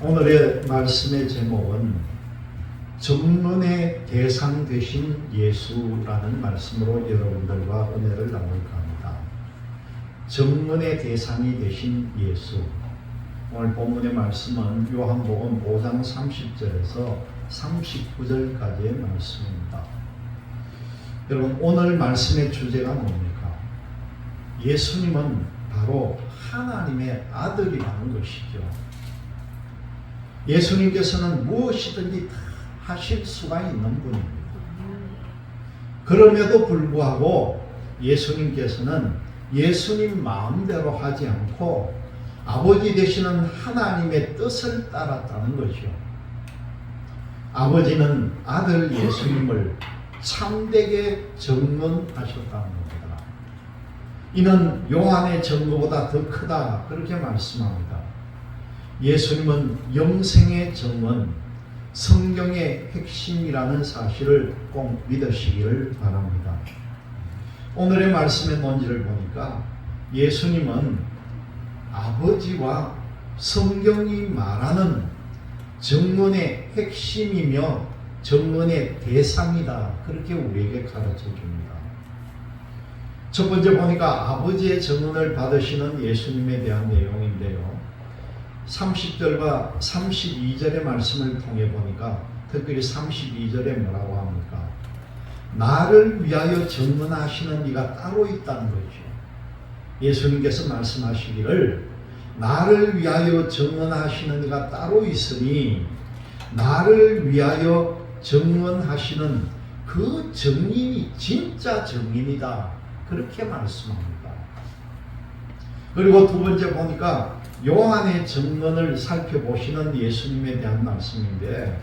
오늘의 말씀의 제목은 전문의 대상 되신 예수라는 말씀으로 여러분들과 은혜를 나눌까 합니다. 전문의 대상이 되신 예수. 오늘 본문의 말씀은 요한복음 5장 30절에서 39절까지의 말씀입니다. 여러분 오늘 말씀의 주제가 뭡니까? 예수님은 바로 하나님의 아들이라는 것이죠. 예수님께서는 무엇이든지 다 하실 수가 있는 분입니다. 그럼에도 불구하고 예수님께서는 예수님 마음대로 하지 않고 아버지 되시는 하나님의 뜻을 따랐다는 것이요. 아버지는 아들 예수님을 참되게 증언하셨다는 겁니다. 이는 요한의 증거보다 더 크다 그렇게 말씀합니다. 예수님은 영생의 정원, 성경의 핵심이라는 사실을 꼭 믿으시기를 바랍니다. 오늘의 말씀의 논지를 보니까 예수님은 아버지와 성경이 말하는 정문의 핵심이며 정문의 대상이다. 그렇게 우리에게 가르쳐 줍니다. 첫 번째 보니까 아버지의 정문을 받으시는 예수님에 대한 내용인데요. 30절과 32절의 말씀을 통해 보니까 특별히 32절에 뭐라고 합니까? 나를 위하여 증언하시는 이가 따로 있다는 거죠. 예수님께서 말씀하시기를 나를 위하여 증언하시는 이가 따로 있으니 나를 위하여 증언하시는 그 증인이 진짜 증인이다. 그렇게 말씀합니다. 그리고 두 번째 보니까 요한의 증언을 살펴보시는 예수님에 대한 말씀인데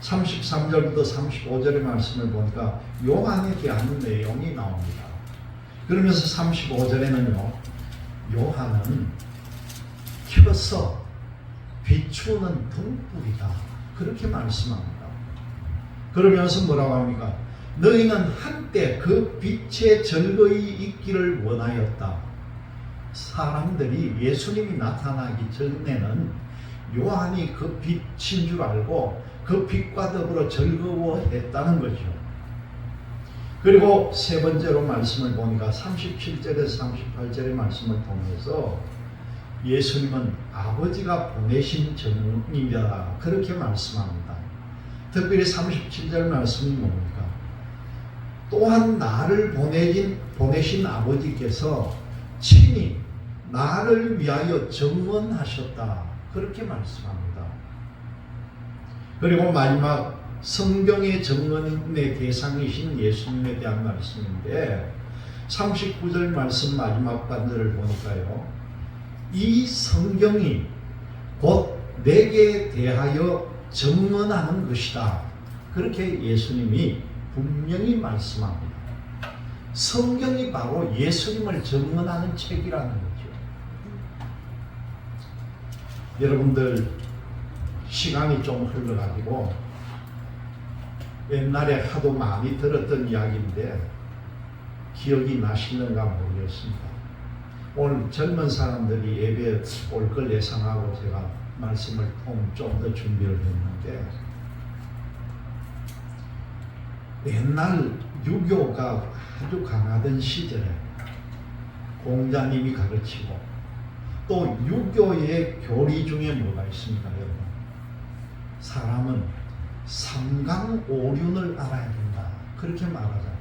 33절부터 35절의 말씀을 보니까 요한에 대한 내용이 나옵니다. 그러면서 35절에는요. 요한은 켜서 비추는 등불이다. 그렇게 말씀합니다. 그러면서 뭐라고 합니까? 너희는 한때 그 빛에 즐거이 있기를 원하였다. 사람들이 예수님이 나타나기 전에는 요한이 그 빛인 줄 알고 그 빛과 더불어 즐거워했다는 거죠. 그리고 세 번째로 말씀을 보니까 37절에서 38절의 말씀을 통해서 예수님은 아버지가 보내신 정인이다. 그렇게 말씀합니다. 특별히 37절 말씀이 뭡니까? 또한 나를 보내신 아버지께서 친히 나를 위하여 정언하셨다. 그렇게 말씀합니다. 그리고 마지막 성경의 정언의 대상이신 예수님에 대한 말씀인데 39절 말씀 마지막 반절을 보니까요. 이 성경이 곧 내게 대하여 정언하는 것이다. 그렇게 예수님이 분명히 말씀합니다. 성경이 바로 예수님을 정언하는 책이라는 거죠. 여러분들 시간이 좀 흘러가지고 옛날에 하도 많이 들었던 이야기인데 기억이 나시는가 모르겠습니다. 오늘 젊은 사람들이 예배 올 걸 예상하고 제가 말씀을 좀 더 준비를 했는데 옛날 유교가 아주 강하던 시절에 공자님이 가르치고 또 유교의 교리 중에 뭐가 있습니까, 여러분? 사람은 삼강오륜을 알아야 된다. 그렇게 말하잖아요.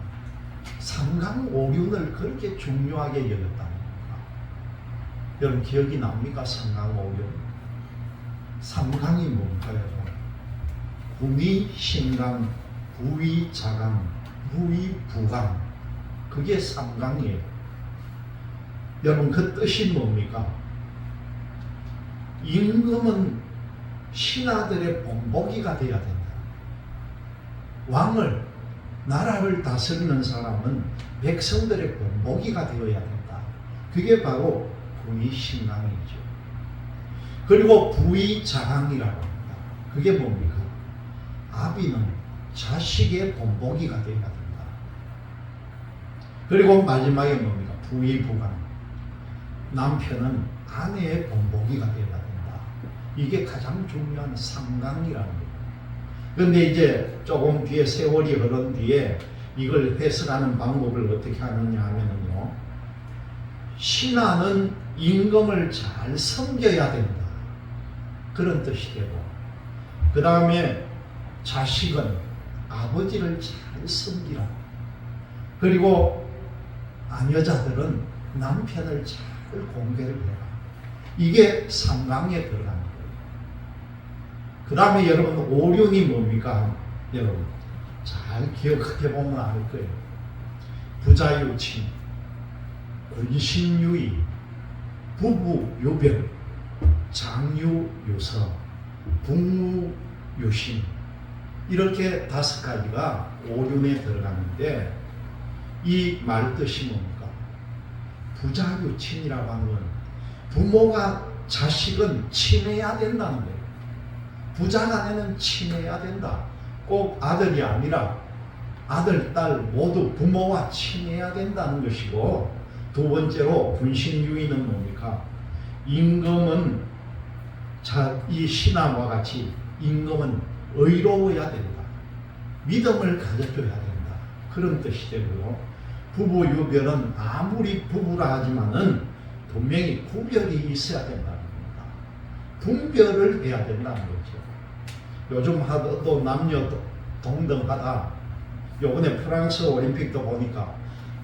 삼강오륜을 그렇게 중요하게 여겼다는 겁니다. 여러분 기억이 납니까? 삼강오륜. 삼강이 뭔가요? 구미, 신강, 부위, 자강, 무위, 부강. 그게 삼강이에요. 여러분 그 뜻이 뭡니까? 임금은 신하들의 본보기가 돼야 된다. 왕을 나라를 다스리는 사람은 백성들의 본보기가 되어야 된다. 그게 바로 부의신앙이죠. 그리고 부의자강이라고 합니다. 그게 뭡니까? 아비는 자식의 본보기가 되어야 된다. 그리고 마지막에 뭡니까? 부의부강. 남편은 아내의 본보기가 되어야 된다. 이게 가장 중요한 상강이라는 거예요. 그런데 이제 조금 뒤에 세월이 흐른 뒤에 이걸 해석하는 방법을 어떻게 하느냐 하면은요. 신하는 임금을 잘 섬겨야 된다. 그런 뜻이 되고, 그 다음에 자식은 아버지를 잘 섬기라. 그리고 아녀자들은 남편을 잘 공개를 해라. 이게 상강에 들어가는 거예요. 그 다음에 여러분 오륜이 뭡니까? 여러분 잘 기억해 보면 알 거예요. 부자유친, 군신유의, 부부유병, 장유유서, 북무유신 이렇게 다섯 가지가 오륜에 들어가는데 이 말 뜻이 뭡니까? 부자유친이라고 하는 건 부모가 자식은 친해야 된다는 거예요. 부자 간에는 친해야 된다. 꼭 아들이 아니라 아들, 딸 모두 부모와 친해야 된다는 것이고 두 번째로 분신유의는 뭡니까? 임금은 자, 이 신하와 같이 임금은 의로워야 된다. 믿음을 가져줘야 된다. 그런 뜻이 되고요. 부부 유별은 아무리 부부라 하지만은 분명히 구별이 있어야 된다는 겁니다. 분별을 해야 된다는 거죠. 요즘 하도 남녀 동등하다. 요번에 프랑스 올림픽도 보니까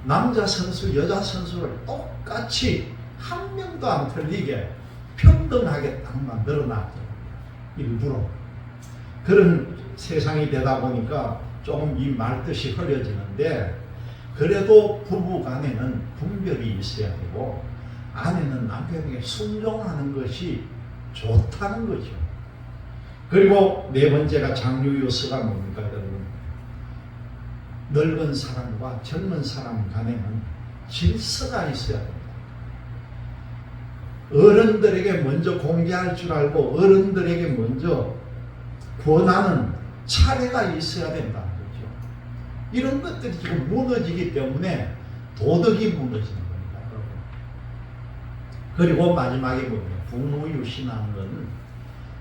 남자 선수, 여자 선수를 똑같이 한 명도 안 틀리게 평등하게 딱 만들어 놨죠. 일부러. 그런 세상이 되다 보니까 조금 이 말뜻이 흐려지는데 그래도 부부 간에는 분별이 있어야 되고 아내는 남편에게 순종하는 것이 좋다는 거죠. 그리고 네 번째가 장유유서가 뭡니까, 여러분? 늙은 사람과 젊은 사람 간에는 질서가 있어야 됩니다. 어른들에게 먼저 공개할 줄 알고 어른들에게 먼저 권하는 차례가 있어야 된다는 거죠. 이런 것들이 지금 무너지기 때문에 도덕이 무너지는 겁니다. 그리고 마지막에 보면 부모유신하는 것은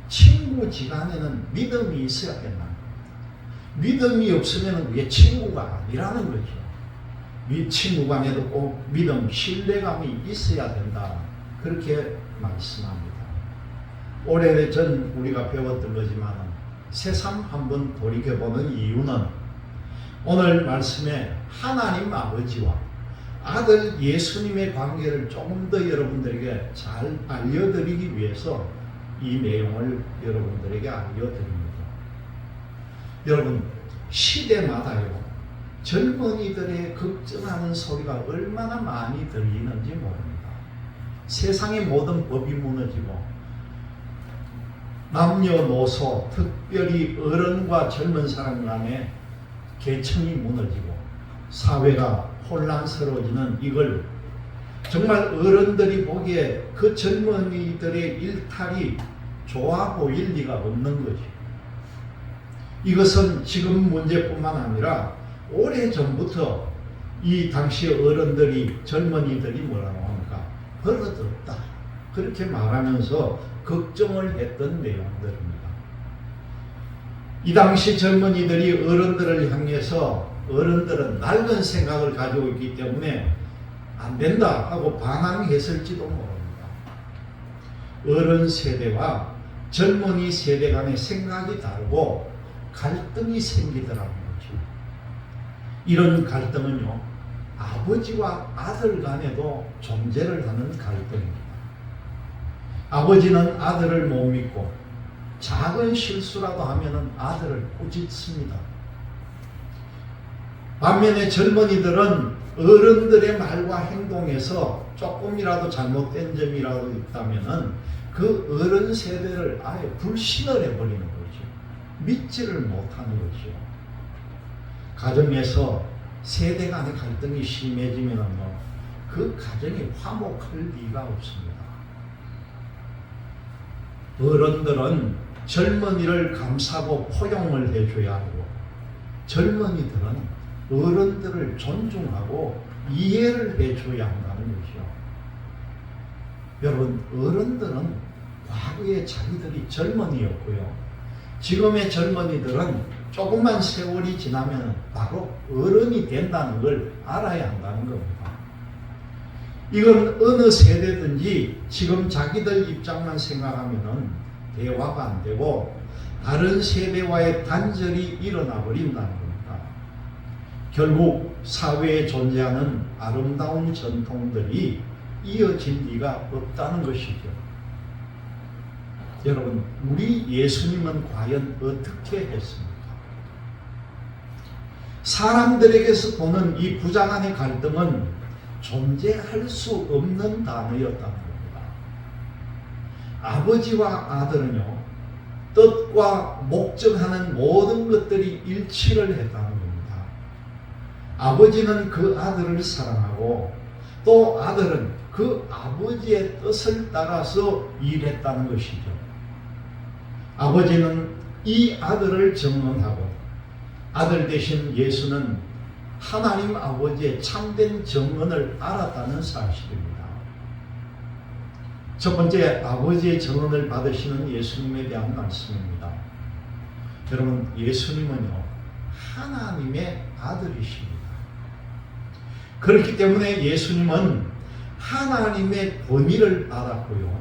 친구 지간에는 믿음이 있어야 겁니다. 믿음이 없으면 그게 친구가 아니라는 거죠. 이 친구 간에도 꼭 믿음, 신뢰감이 있어야 된다. 그렇게 말씀합니다. 오래전 우리가 배웠던 거지만 새삼 한번 돌이켜보는 이유는 오늘 말씀에 하나님 아버지와 아들 예수님의 관계를 조금 더 여러분들에게 잘 알려드리기 위해서 이 내용을 여러분들에게 알려드립니다. 여러분, 시대마다요, 젊은이들의 걱정하는 소리가 얼마나 많이 들리는지 모릅니다. 세상의 모든 법이 무너지고, 남녀노소, 특별히 어른과 젊은 사람 간의 계층이 무너지고, 사회가 혼란스러워지는 이걸 정말 어른들이 보기에 그 젊은이들의 일탈이 좋아 보일 리가 없는 거죠. 이것은 지금 문제뿐만 아니라 오래 전부터 이 당시 어른들이 젊은이들이 뭐라고 합니까? 버릇없다. 그렇게 말하면서 걱정을 했던 내용들입니다. 이 당시 젊은이들이 어른들을 향해서 어른들은 낡은 생각을 가지고 있기 때문에 안 된다 하고 반항했을지도 모릅니다. 어른 세대와 젊은이 세대 간의 생각이 다르고 갈등이 생기더라는 거죠. 이런 갈등은요, 아버지와 아들 간에도 존재를 하는 갈등입니다. 아버지는 아들을 못 믿고 작은 실수라도 하면은 아들을 꾸짖습니다. 반면에 젊은이들은 어른들의 말과 행동에서 조금이라도 잘못된 점이라도 있다면은 그 어른 세대를 아예 불신을 해버리는 거죠. 믿지를 못하는 거죠. 가정에서 세대 간의 갈등이 심해지면은요, 그 가정이 화목할 리가 없습니다. 어른들은 젊은이를 감싸고 포용을 해줘야 하고, 젊은이들은 어른들을 존중하고 이해를 해줘야 한다는 것이요. 여러분, 어른들은 과거에 자기들이 젊은이였고요. 지금의 젊은이들은 조금만 세월이 지나면 바로 어른이 된다는 걸 알아야 한다는 겁니다. 이건 어느 세대든지 지금 자기들 입장만 생각하면은 대화가 안 되고 다른 세대와의 단절이 일어나 버린다는 겁니다. 결국 사회에 존재하는 아름다운 전통들이 이어질 리가 없다는 것이죠. 여러분, 우리 예수님은 과연 어떻게 했습니까? 사람들에게서 보는 이 부자간의 갈등은 존재할 수 없는 단어였다는 겁니다. 아버지와 아들은요, 뜻과 목적하는 모든 것들이 일치를 했다는 겁니다. 아버지는 그 아들을 사랑하고 또 아들은 그 아버지의 뜻을 따라서 일했다는 것이죠. 아버지는 이 아들을 정언하고 아들 대신 예수는 하나님 아버지의 참된 정언을 알았다는 사실입니다. 첫 번째 아버지의 정언을 받으시는 예수님에 대한 말씀입니다. 여러분 예수님은요 하나님의 아들이십니다. 그렇기 때문에 예수님은 하나님의 권위를 받았고요.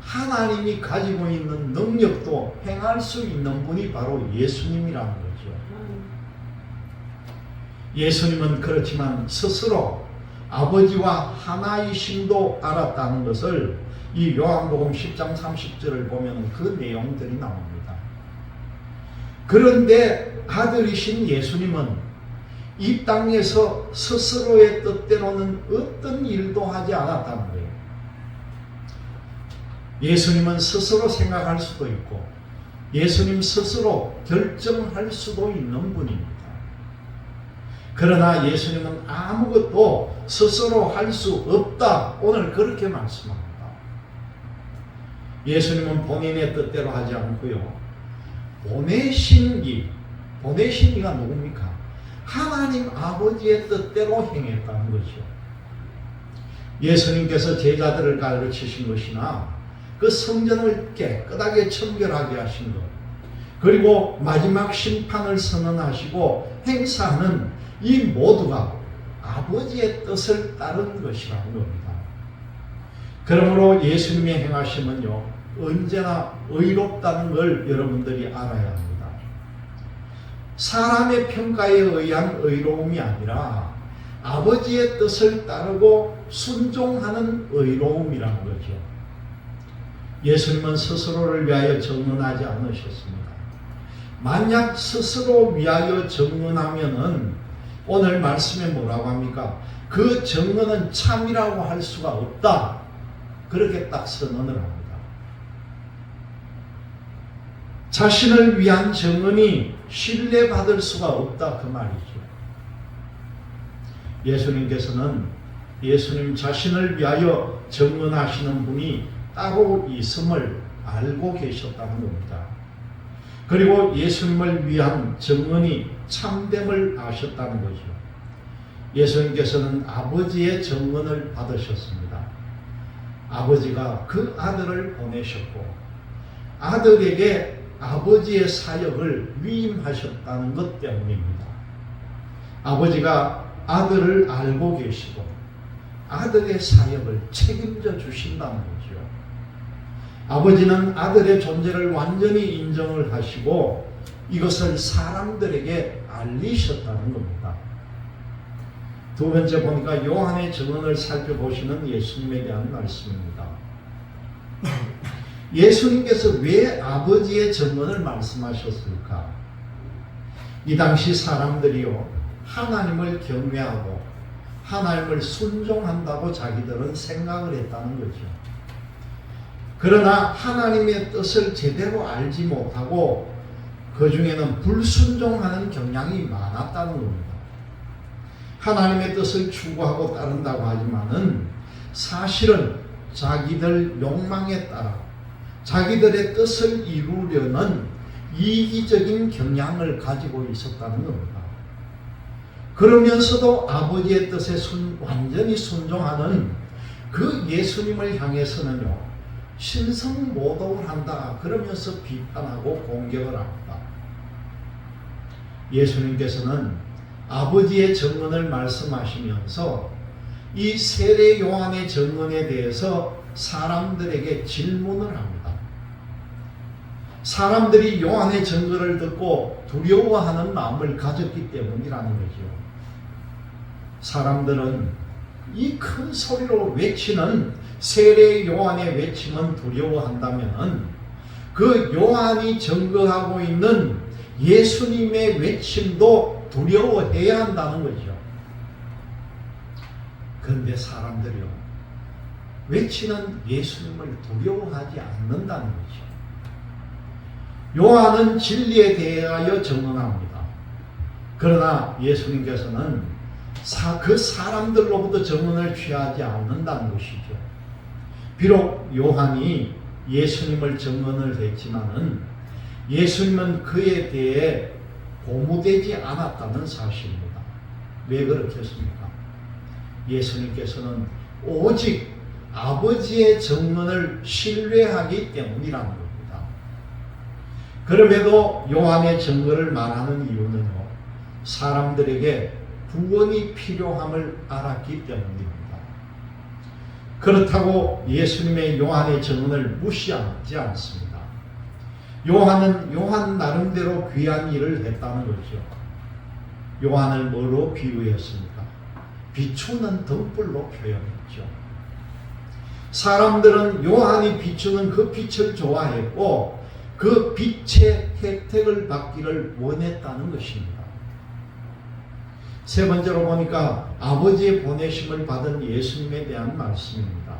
하나님이 가지고 있는 능력도 행할 수 있는 분이 바로 예수님이라는 거죠. 예수님은 그렇지만 스스로 아버지와 하나이심도 알았다는 것을 이 요한복음 10장 30절을 보면 그 내용들이 나옵니다. 그런데 아들이신 예수님은 이 땅에서 스스로의 뜻대로는 어떤 일도 하지 않았다는 거예요. 예수님은 스스로 생각할 수도 있고 예수님 스스로 결정할 수도 있는 분입니다. 그러나 예수님은 아무것도 스스로 할 수 없다. 오늘 그렇게 말씀합니다. 예수님은 본인의 뜻대로 하지 않고요. 보내신 이, 보내신 이가 누굽니까? 하나님 아버지의 뜻대로 행했다는 거죠. 예수님께서 제자들을 가르치신 것이나 그 성전을 깨끗하게 청결하게 하신 것, 그리고 마지막 심판을 선언하시고 행사하는 이 모두가 아버지의 뜻을 따른 것이라는 겁니다. 그러므로 예수님의 행하심은요, 언제나 의롭다는 걸 여러분들이 알아야 합니다. 사람의 평가에 의한 의로움이 아니라 아버지의 뜻을 따르고 순종하는 의로움이라는 거죠. 예수님은 스스로를 위하여 정언하지 않으셨습니다. 만약 스스로 위하여 정언하면은 오늘 말씀에 뭐라고 합니까? 그 정언은 참이라고 할 수가 없다. 그렇게 딱 선언을 합니다. 자신을 위한 정언이 신뢰받을 수가 없다. 그 말이죠. 예수님께서는 예수님 자신을 위하여 정언하시는 분이 따로 있음을 알고 계셨다는 겁니다. 그리고 예수님을 위한 정언이 참됨을 아셨다는 거죠. 예수님께서는 아버지의 정언을 받으셨습니다. 아버지가 그 아들을 보내셨고 아들에게 아버지의 사역을 위임하셨다는 것 때문입니다. 아버지가 아들을 알고 계시고 아들의 사역을 책임져 주신다는 거죠. 아버지는 아들의 존재를 완전히 인정을 하시고 이것을 사람들에게 알리셨다는 겁니다. 두 번째 보니까 요한의 증언을 살펴보시는 예수님에 대한 말씀입니다. 예수님께서 왜 아버지의 증언을 말씀하셨을까? 이 당시 사람들이요, 하나님을 경외하고 하나님을 순종한다고 자기들은 생각을 했다는 거죠. 그러나 하나님의 뜻을 제대로 알지 못하고 그 중에는 불순종하는 경향이 많았다는 겁니다. 하나님의 뜻을 추구하고 따른다고 하지만은 사실은 자기들 욕망에 따라 자기들의 뜻을 이루려는 이기적인 경향을 가지고 있었다는 겁니다. 그러면서도 아버지의 뜻에 순, 완전히 순종하는 그 예수님을 향해서는요, 신성 모독을 한다. 그러면서 비판하고 공격을 합니다. 예수님께서는 아버지의 증언을 말씀하시면서 이 세례 요한의 증언에 대해서 사람들에게 질문을 합니다. 사람들이 요한의 증거를 듣고 두려워하는 마음을 가졌기 때문이라는 거죠. 사람들은 이 큰 소리로 외치는 세례 요한의 외침은 두려워한다면 그 요한이 증거하고 있는 예수님의 외침도 두려워해야 한다는 거죠. 그런데 사람들이요. 외치는 예수님을 두려워하지 않는다는 거죠. 요한은 진리에 대하여 증언합니다. 그러나 예수님께서는 사, 그 사람들로부터 증언을 취하지 않는다는 것이죠. 비록 요한이 예수님을 증언을 했지만은 예수님은 그에 대해 고무되지 않았다는 사실입니다. 왜 그렇겠습니까? 예수님께서는 오직 아버지의 증언을 신뢰하기 때문이라는 겁니다. 그럼에도 요한의 증거를 말하는 이유는요, 사람들에게 구원이 필요함을 알았기 때문입니다. 그렇다고 예수님의 요한의 증언을 무시하지 않습니다. 요한은 요한 나름대로 귀한 일을 했다는 거죠. 요한을 뭐로 비유했습니까? 비추는 등불로 표현했죠. 사람들은 요한이 비추는 그 빛을 좋아했고 그 빛의 혜택을 받기를 원했다는 것입니다. 세 번째로 보니까 아버지의 보내심을 받은 예수님에 대한 말씀입니다.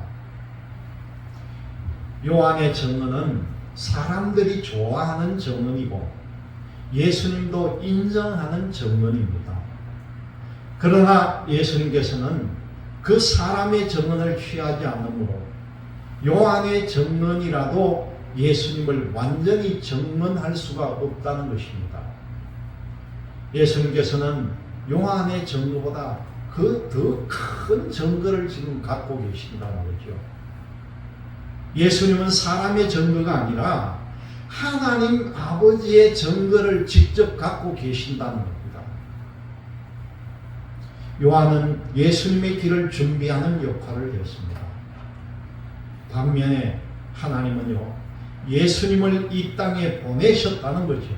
요한의 증언은 사람들이 좋아하는 증언이고 예수님도 인정하는 증언입니다. 그러나 예수님께서는 그 사람의 증언을 취하지 않으므로 요한의 증언이라도 예수님을 완전히 증언할 수가 없다는 것입니다. 예수님께서는 요한의 증거보다 그 더큰 증거를 지금 갖고 계신다는 거죠. 예수님은 사람의 증거가 아니라 하나님 아버지의 증거를 직접 갖고 계신다는 겁니다. 요한은 예수님의 길을 준비하는 역할을 했습니다. 반면에 하나님은요, 예수님을 이 땅에 보내셨다는 거죠.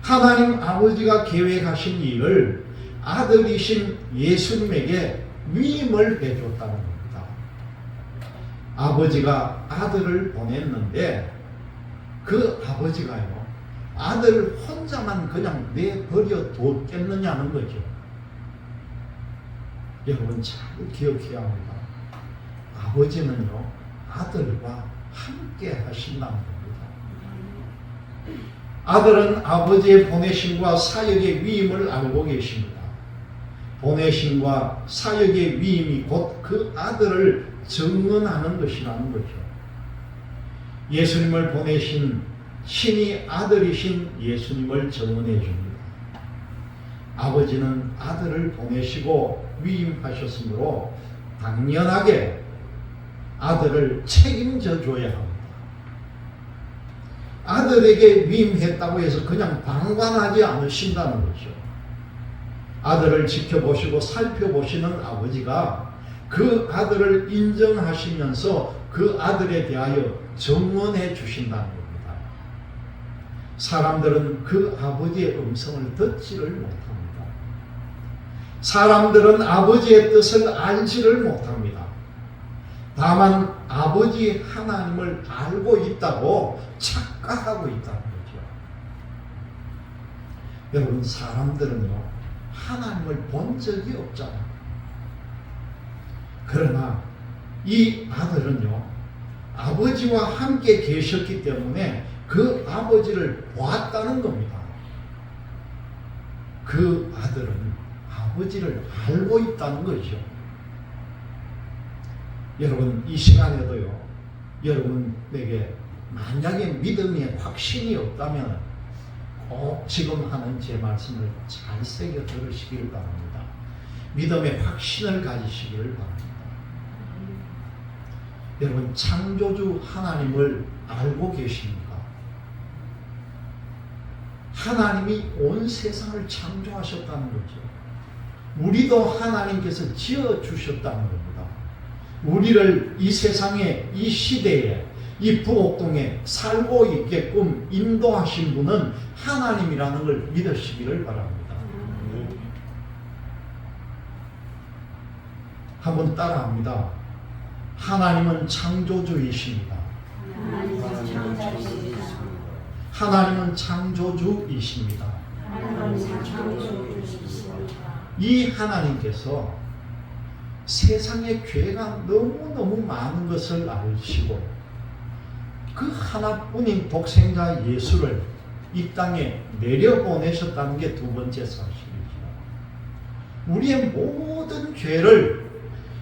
하나님 아버지가 계획하신 일을 아들이신 예수님에게 위임을 해줬다는 겁니다. 아버지가 아들을 보냈는데 그 아버지가요 아들 혼자만 그냥 내버려 뒀겠느냐는 거죠. 여러분 잘 기억해야 합니다. 아버지는요 아들과 함께 하신다는 겁니다. 아들은 아버지의 보내심과 사역의 위임을 알고 계십니다. 보내심과 사역의 위임이 곧 그 아들을 증언하는 것이라는 거죠. 예수님을 보내신 신이 아들이신 예수님을 증언해 줍니다. 아버지는 아들을 보내시고 위임하셨으므로 당연하게 아들을 책임져 줘야 합니다. 아들에게 위임했다고 해서 그냥 방관하지 않으신다는 거죠. 아들을 지켜보시고 살펴보시는 아버지가 그 아들을 인정하시면서 그 아들에 대하여 정원해 주신다는 겁니다. 사람들은 그 아버지의 음성을 듣지를 못합니다. 사람들은 아버지의 뜻을 알지를 못합니다. 다만 아버지 하나님을 알고 있다고 착각하고 있다는 거죠. 여러분 사람들은요 하나님을 본 적이 없잖아요. 그러나 이 아들은요 아버지와 함께 계셨기 때문에 그 아버지를 보았다는 겁니다. 그 아들은 아버지를 알고 있다는 거죠. 여러분 이 시간에도요. 여러분에게 만약에 믿음의 확신이 없다면 꼭 지금 하는 제 말씀을 잘 새겨 들으시길 바랍니다. 믿음의 확신을 가지시기를 바랍니다. 여러분 창조주 하나님을 알고 계십니까? 하나님이 온 세상을 창조하셨다는 거죠. 우리도 하나님께서 지어 주셨다는 겁니다. 우리를 이 세상에 이 시대에 이 부옥동에 살고 있게끔 인도하신 분은 하나님이라는 걸 믿으시기를 바랍니다. 한번 따라합니다. 하나님은 창조주이십니다. 하나님은 창조주이십니다. 이 하나님께서 세상에 죄가 너무너무 많은 것을 아시고 그 하나뿐인 독생자 예수를 이 땅에 내려보내셨다는 게 두 번째 사실이죠. 우리의 모든 죄를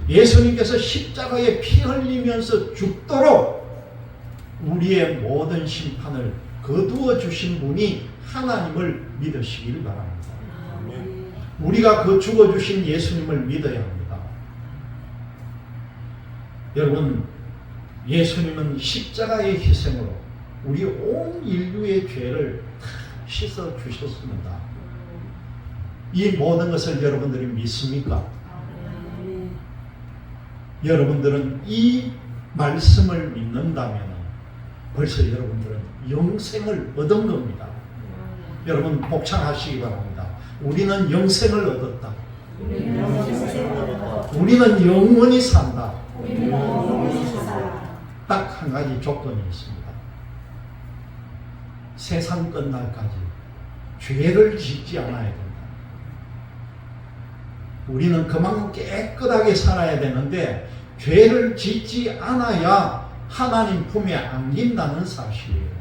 예수님께서 십자가에 피 흘리면서 죽도록 우리의 모든 심판을 거두어 주신 분이 하나님을 믿으시길 바랍니다. 아멘. 우리가 그 죽어 주신 예수님을 믿어야 합니다. 여러분, 예수님은 십자가의 희생으로 우리 온 인류의 죄를 다 씻어 주셨습니다. 이 모든 것을 여러분들이 믿습니까? 여러분들은 이 말씀을 믿는다면 벌써 여러분들은 영생을 얻은 겁니다. 여러분 복창하시기 바랍니다. 우리는 영생을 얻었다. 우리는 영원히 산다. 딱 한 가지 조건이 있습니다. 세상 끝날까지 죄를 짓지 않아야 된다. 우리는 그만큼 깨끗하게 살아야 되는데 죄를 짓지 않아야 하나님 품에 안긴다는 사실이에요.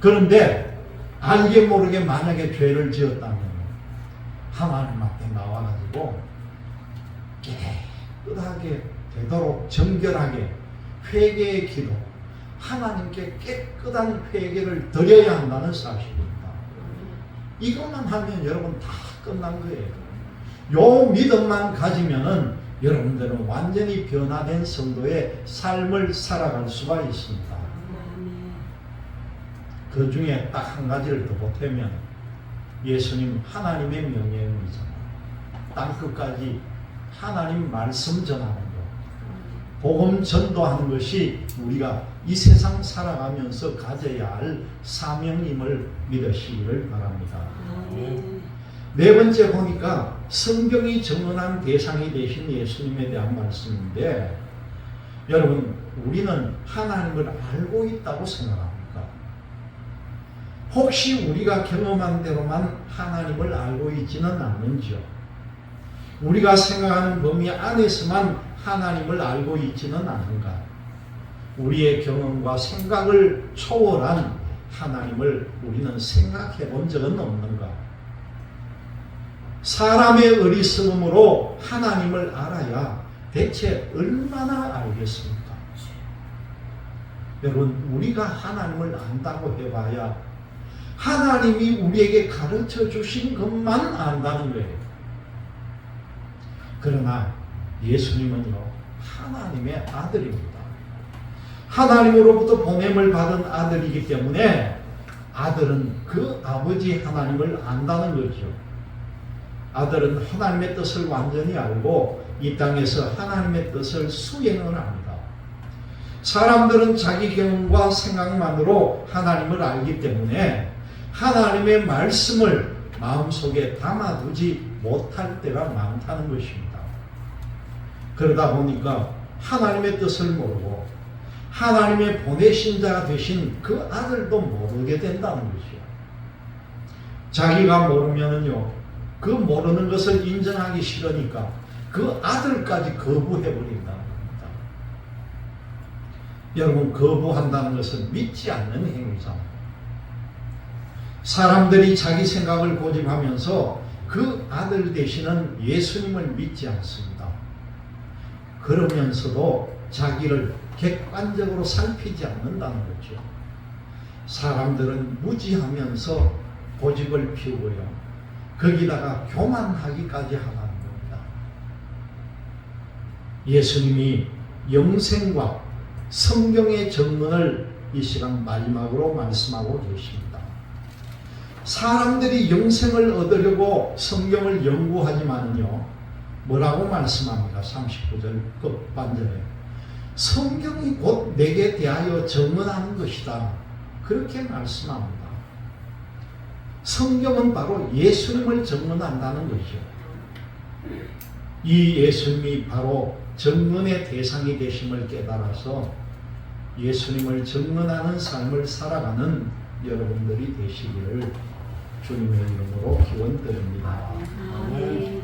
그런데 알게 모르게 만약에 죄를 지었다면 하나님 앞에 나와가지고 깨끗하게 되도록 정결하게 회개의 기도 하나님께 깨끗한 회개를 드려야 한다는 사실입니다. 이것만 하면 여러분 다 끝난 거예요. 요 믿음만 가지면은 여러분들은 완전히 변화된 성도의 삶을 살아갈 수가 있습니다. 그 중에 딱 한 가지를 더 보태면 예수님 하나님의 명예이잖아요. 땅 끝까지 하나님 말씀 전하는 것, 복음 전도하는 것이 우리가 이 세상 살아가면서 가져야 할 사명임을 믿으시기를 바랍니다. 아멘. 네 번째 보니까 성경이 정언한 대상이 되신 예수님에 대한 말씀인데 여러분 우리는 하나님을 알고 있다고 생각합니까? 혹시 우리가 경험한 대로만 하나님을 알고 있지는 않는지요? 우리가 생각하는 범위 안에서만 하나님을 알고 있지는 않는가? 우리의 경험과 생각을 초월한 하나님을 우리는 생각해 본 적은 없는가? 사람의 어리석음으로 하나님을 알아야 대체 얼마나 알겠습니까? 여러분, 우리가 하나님을 안다고 해봐야 하나님이 우리에게 가르쳐 주신 것만 안다는 거예요. 그러나 예수님은요, 하나님의 아들입니다. 하나님으로부터 보냄을 받은 아들이기 때문에 아들은 그 아버지 하나님을 안다는 거죠. 아들은 하나님의 뜻을 완전히 알고 이 땅에서 하나님의 뜻을 수행을 합니다. 사람들은 자기 경험과 생각만으로 하나님을 알기 때문에 하나님의 말씀을 마음속에 담아두지 못할 때가 많다는 것입니다. 그러다 보니까 하나님의 뜻을 모르고 하나님의 보내신 자가 되신 그 아들도 모르게 된다는 것이요. 자기가 모르면은요, 그 모르는 것을 인정하기 싫으니까 그 아들까지 거부해 버린다는 겁니다. 여러분, 거부한다는 것은 믿지 않는 행위잖아요. 사람들이 자기 생각을 고집하면서 그 아들 되시는 예수님을 믿지 않습니다. 그러면서도 자기를 객관적으로 살피지 않는다는 거죠. 사람들은 무지하면서 고집을 피우고요. 거기다가 교만하기까지 하는 겁니다. 예수님이 영생과 성경의 정문을 이 시간 마지막으로 말씀하고 계십니다. 사람들이 영생을 얻으려고 성경을 연구하지만요, 뭐라고 말씀합니까? 39절 끝반절에. 성경이 곧 내게 대하여 정언하는 것이다. 그렇게 말씀합니다. 성경은 바로 예수님을 정언한다는 것이죠. 이 예수님이 바로 정언의 대상이 되심을 깨달아서 예수님을 정언하는 삶을 살아가는 여러분들이 되시기를 주님의 이름으로 기원 드립니다. 아멘.